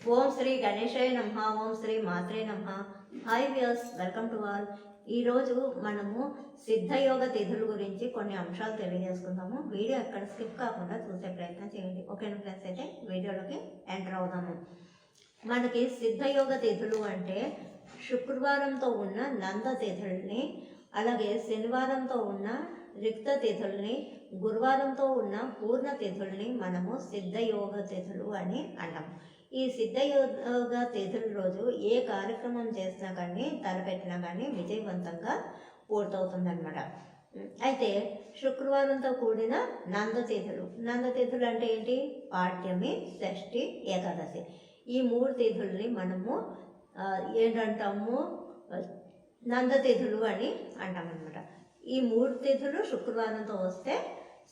ఓం శ్రీ గణేశాయ నమ ఓం శ్రీ మాత్రే నమ. Hi views welcome to all ఈరోజు మనము సిద్ధయోగ తిథుల గురించి కొన్ని అంశాలు తెలియజేసుకుందాము. వీడియో ఎక్కడ స్కిప్ కాకుండా చూసే ప్రయత్నం చేయండి. ఓకేనా ఫ్రెండ్స్ అయితే వీడియోలోకి ఎంటర్ అవుదాము. మనకి సిద్ధయోగ తిథులు అంటే శుక్రవారంతో ఉన్న నంద తిథుల్ని అలాగే శనివారంతో ఉన్న రిక్త తిథుల్ని గురువారంతో ఉన్న పూర్ణ తిథుల్ని మనము సిద్ధయోగ తిథులు అని అన్నాం. ఈ సిద్ధయోగ తిథుల రోజు ఏ కార్యక్రమం చేసినా కానీ తలపెట్టినా కానీ విజయవంతంగా పూర్తవుతుందన్నమాట. అయితే శుక్రవారంతో కూడిన నందతిథులు నందతిథులు అంటే ఏంటి? పాఠ్యమి షష్ఠి ఏకాదశి. ఈ మూడు తిథుల్ని మనము ఏంటంటాము? నందతిథులు అని అంటామన్నమాట. ఈ మూడు తిథులు శుక్రవారంతో వస్తే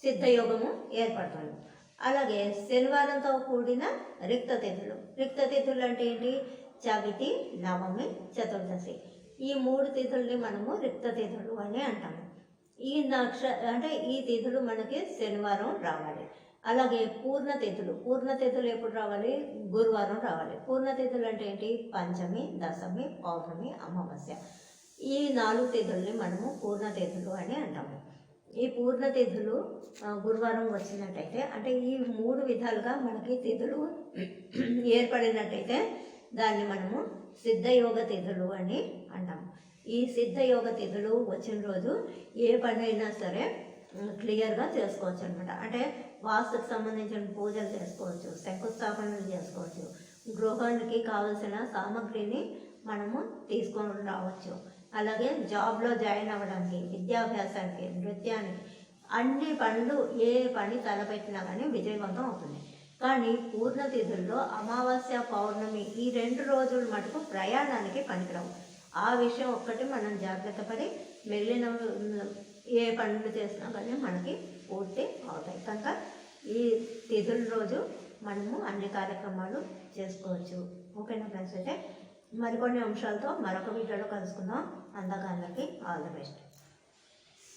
సిద్ధయోగము ఏర్పడతాడు అలాగే శనివారంతో కూడిన రిక్త తిథులు. రిక్త తిథులు అంటే ఏంటి? చవితి నవమి చతుర్దశి. ఈ మూడు తిథుల్ని మనము రిక్త తిథులు అని అంటాము. ఈ నక్ష అంటే ఈ తిథులు మనకి శనివారం రావాలి. అలాగే పూర్ణ తిథులు. పూర్ణ తిథులు ఎప్పుడు రావాలి? గురువారం రావాలి. పూర్ణ తిథులు అంటే ఏంటి? పంచమి దశమి పౌర్ణమి అమావాస్య. ఈ నాలుగు తిథుల్ని మనము పూర్ణ తిథులు అని అంటాము. ఈ పూర్ణతిథులు గురువారం వచ్చినట్టయితే అంటే ఈ మూడు విధాలుగా మనకి తిథులు ఏర్పడినట్టయితే దాన్ని మనము సిద్ధయోగ తిథులు అని అంటాము. ఈ సిద్ధయోగ తిథులు వచ్చిన రోజు ఏ పనైనా సరే క్లియర్గా చేసుకోవచ్చు అనమాట అంటే వాస్తుకు సంబంధించిన పూజలు చేసుకోవచ్చు శంకుస్థాపనలు చేసుకోవచ్చు గృహానికి కావలసిన సామాగ్రిని మనము తీసుకొని రావచ్చు. అలాగే జాబ్లో జాయిన్ అవ్వడానికి విద్యాభ్యాసానికి నృత్యానికి అన్ని పనులు ఏ పని తలపెట్టినా కానీ విజయవంతం అవుతుంది. కానీ పూర్ణతిథుల్లో అమావాస్య పౌర్ణమి ఈ రెండు రోజులు మటుకు ప్రయాణానికి పనికిరావు. ఆ విషయం ఒక్కటి మనం జాగ్రత్త పడి మిగిలిన ఏ పనులు చేసినా కానీ మనకి పూర్తి అవుతాయి. కనుక ఈ తిథుల రోజు మనము అన్ని కార్యక్రమాలు చేసుకోవచ్చు. ఓకేనా ఫ్రెండ్స్? అయితే మరికొన్ని అంశాలతో మరొక వీడియోలో కలుసుకుందాం. అందాక అందరికీ ఆల్ ది బెస్ట్.